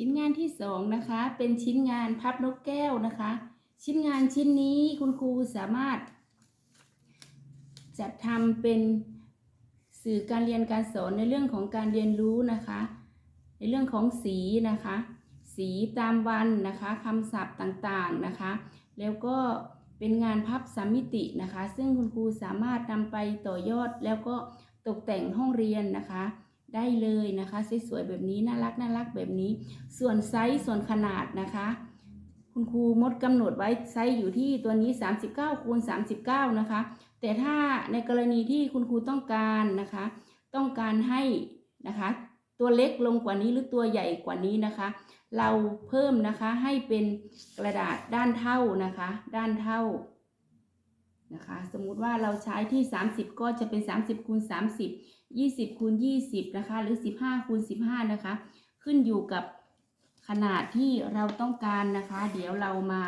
ชิ้นงานที่สองนะคะ เป็นชิ้นงานพับนกแก้วนะคะ ชิ้นงานชิ้นนี้คุณครูสามารถ จัดทำเป็นสื่อการเรียนการสอนในเรื่องของการเรียนรู้นะคะ ในเรื่องของสีนะคะ สีตามวันนะคะคำศัพท์ต่างๆนะคะ แล้วก็เป็นงานพับสามมิตินะคะ ซึ่งคุณครูสามารถนำไปต่อยอดแล้วก็ตกแต่งห้องเรียนนะคะ ได้เลยนะคะสวยๆแบบนี้น่ารักน่ารักแบบนี้ ส่วนไซส์ส่วนขนาดนะคะ คุณครูมดกำหนดไว้ไซส์อยู่ที่ตัวนี้ 39คูณ39 นะคะ แต่ถ้าในกรณีที่คุณครูต้องการนะคะ ต้องการให้นะคะ ตัวเล็กลงกว่านี้หรือตัวใหญ่กว่านี้นะคะ เราเพิ่มนะคะให้เป็นกระดาษด้านเท่านะคะ ด้านเท่า นะคะ สมมุติว่าเราใช้ที่ 30 ก็จะเป็น 30คูณ30 20คูณ20นะคะ หรือ 15คูณ15 นะคะ ขึ้นอยู่กับขนาดที่เราต้องการนะคะ เดี๋ยวเรามา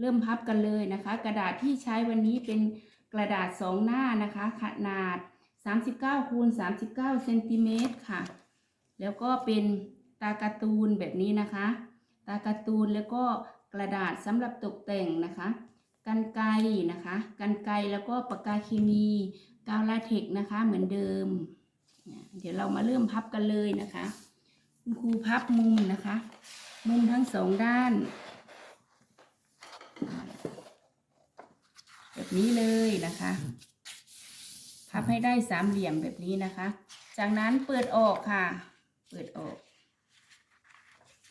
เริ่มพับกันเลยนะคะ กระดาษที่ใช้วันนี้เป็นกระดาษ 2 หน้านะคะ ขนาด 39คูณ39เซนติเมตรค่ะ แล้วก็เป็นตาการ์ตูนแบบนี้นะคะ ตาการ์ตูนแล้วก็กระดาษสำหรับตกแต่งนะคะ กันไกรนะคะกันไกรแล้วก็ปากกาเคมีกาวลาเทกนะคะเหมือนเดิม เดี๋ยวเรามาเริ่มพับกันเลยนะคะคุณครูพับมุมนะคะ มุมทั้งสองด้าน แบบนี้เลยนะคะ พับให้ได้สามเหลี่ยมแบบนี้นะคะ จากนั้นเปิดออกค่ะ เปิดออก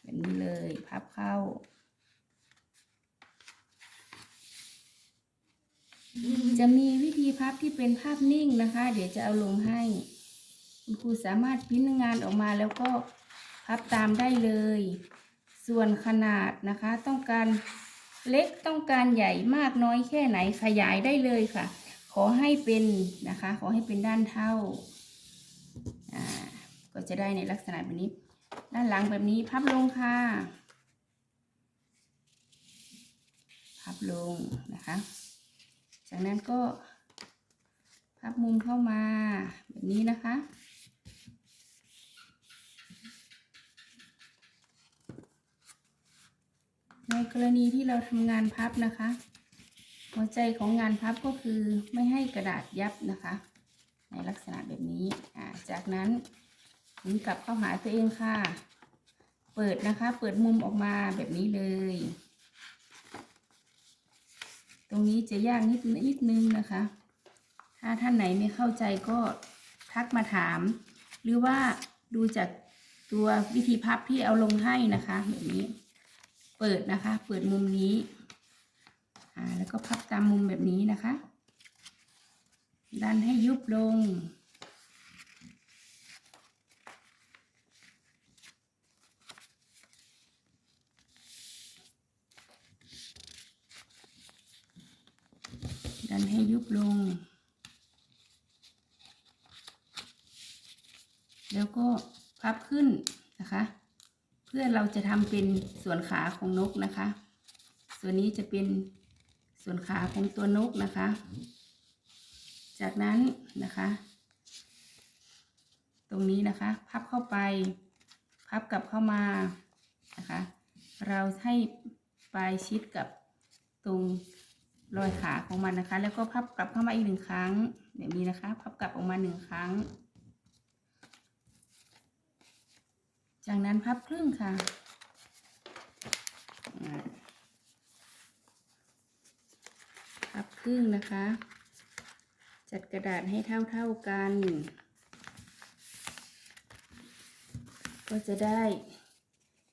แบบนี้เลย พับเข้า จะมีวิธีพับที่เป็นภาพนิ่งนะคะ เดี๋ยวจะเอาลงให้ คุณครูสามารถพิมพ์งานออกมาแล้วก็พับตามได้เลย ส่วนขนาดนะคะ ต้องการเล็กต้องการใหญ่มากน้อยแค่ไหนขยายได้เลยค่ะ ขอให้เป็นนะคะ ขอให้เป็นด้านเท่าอ่าก็จะได้ในลักษณะแบบนี้ ด้านหลังแบบนี้พับลงค่ะ พับลงนะคะ จากนั้นก็พับมุมเข้ามาแบบนี้นะคะ ในกรณีที่เราทำงานพับนะคะ หัวใจของงานพับก็คือไม่ให้กระดาษยับนะคะ ในลักษณะแบบนี้จากนั้นหมุนกลับเข้าหาตัวเองค่ะ เปิดนะคะ เปิดมุมออกมาแบบนี้เลย รงนี้จะยากนิดนิดนึงนะคะ ถ้าท่านไหนไม่เข้าใจก็ทักมาถาม หรือว่าดูจากตัววิธีพับที่เอาลงให้นะคะแบบนี้ เปิดนะคะ เปิดมุมนี้แล้วก็พับตามมุมแบบนี้นะคะ ดันให้ยุบลง ให้ยุบลง แล้วก็พับขึ้นนะคะ เพื่อเราจะทำเป็นส่วนขาของนกนะคะ ส่วนนี้จะเป็นส่วนขาของตัวนกนะคะ จากนั้นนะคะ ตรงนี้นะคะ พับเข้าไป พับกลับเข้ามานะคะ เราให้ปลายชิดกับตรง รอยขาของมันนะคะ แล้วก็พับกลับเข้ามาอีกหนึ่งครั้งแบบนี้นะคะ พับกลับออกมาหนึ่งครั้ง จากนั้นพับครึ่งค่ะพับครึ่งนะคะ จัดกระดาษให้เท่าๆกัน ก็จะได้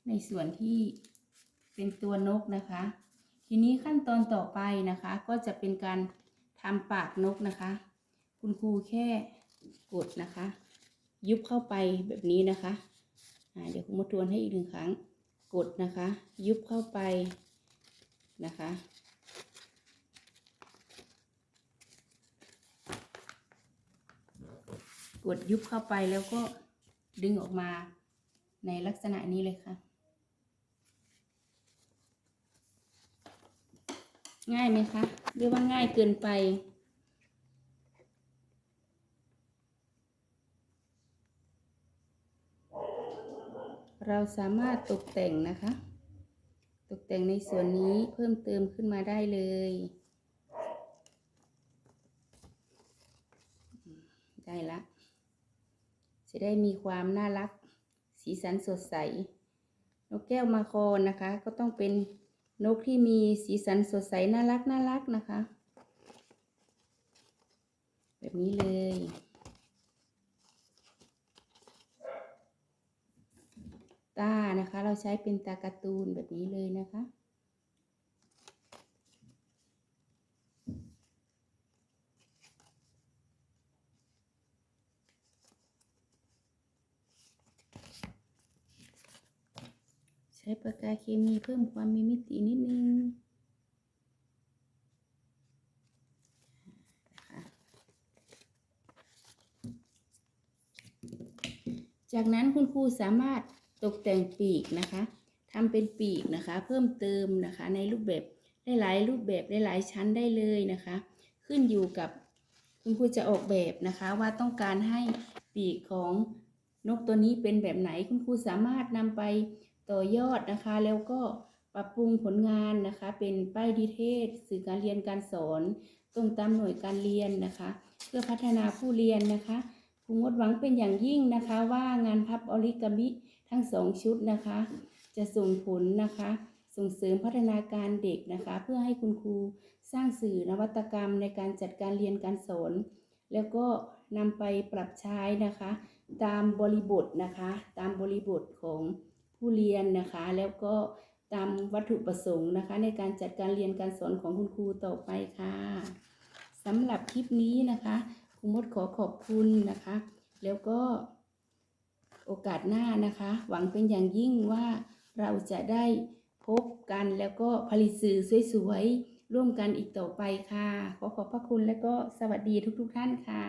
ในส่วนที่เป็นตัวนกนะคะ ทีนี้ขั้นตอนต่อไปนะคะ ก็จะเป็นการทำปากนกนะคะ คุณครูแค่กดนะคะ ยุบเข้าไปแบบนี้นะคะเดี๋ยวคุณมาทวนให้อีกหนึ่งครั้ง กดนะคะ ยุบเข้าไปนะคะ กดยุบเข้าไปแล้วก็ดึงออกมาในลักษณะนี้เลยค่ะ ง่ายไหมคะหรือว่าง่ายเกินไป เราสามารถตกแต่งนะคะ ตกแต่งในส่วนนี้เพิ่มเติมขึ้นมาได้เลย ได้ละ จะได้มีความน่ารัก สีสันสดใสนกแก้วมาคอนะคะ ก็ต้องเป็น นกที่มีสีสันสดใสน่ารักน่ารักนะคะ แบบนี้เลย ตานะคะเราใช้เป็นตาการ์ตูนแบบนี้เลยนะคะ ช้ปากกาเคมีเพิ่มความมีมิตินิดนึงจากนั้นคุณครูสามารถตกแต่งปีกนะคะทำเป็นปีกนะคะ เพิ่มเติมนะคะในรูปแบบได้หลายรูปแบบได้หลายชั้นได้เลยนะคะ ขึ้นอยู่กับคุณครูจะออกแบบนะคะ ว่าต้องการให้ปีกของนกตัวนี้เป็นแบบไหนคุณครูสามารถนำไป ต่อยอดนะคะ แล้วก็ปรับปรุงผลงานนะคะ เป็นป้ายดีเทศ สื่อการเรียนการสอน ตรงตามหน่วยการเรียนนะคะ เพื่อพัฒนาผู้เรียนนะคะครูงดหวังเป็นอย่างยิ่งนะคะ ว่างานพับออริกามิทั้งสองชุดนะคะ จะส่งผลนะคะ ส่งเสริมพัฒนาการเด็กนะคะ เพื่อให้คุณครูสร้างสื่อนวัตกรรมในการจัดการเรียนการสอน แล้วก็นำไปปรับใช้นะคะ ตามบริบทนะคะ ตามบริบทของ ผู้เรียนนะคะ แล้วก็ตามวัตถุประสงค์นะคะ ในการจัดการเรียนการสอนของคุณครูต่อไปค่ะสำหรับคลิปนี้นะคะครูมดขอขอบคุณนะคะ แล้วก็โอกาสหน้านะคะ หวังเป็นอย่างยิ่งว่าเราจะได้พบกันแล้วก็ผลิตสื่อสวยๆร่วมกันอีกต่อไปค่ะ ขอขอบพระคุณและก็สวัสดีทุกๆท่านค่ะ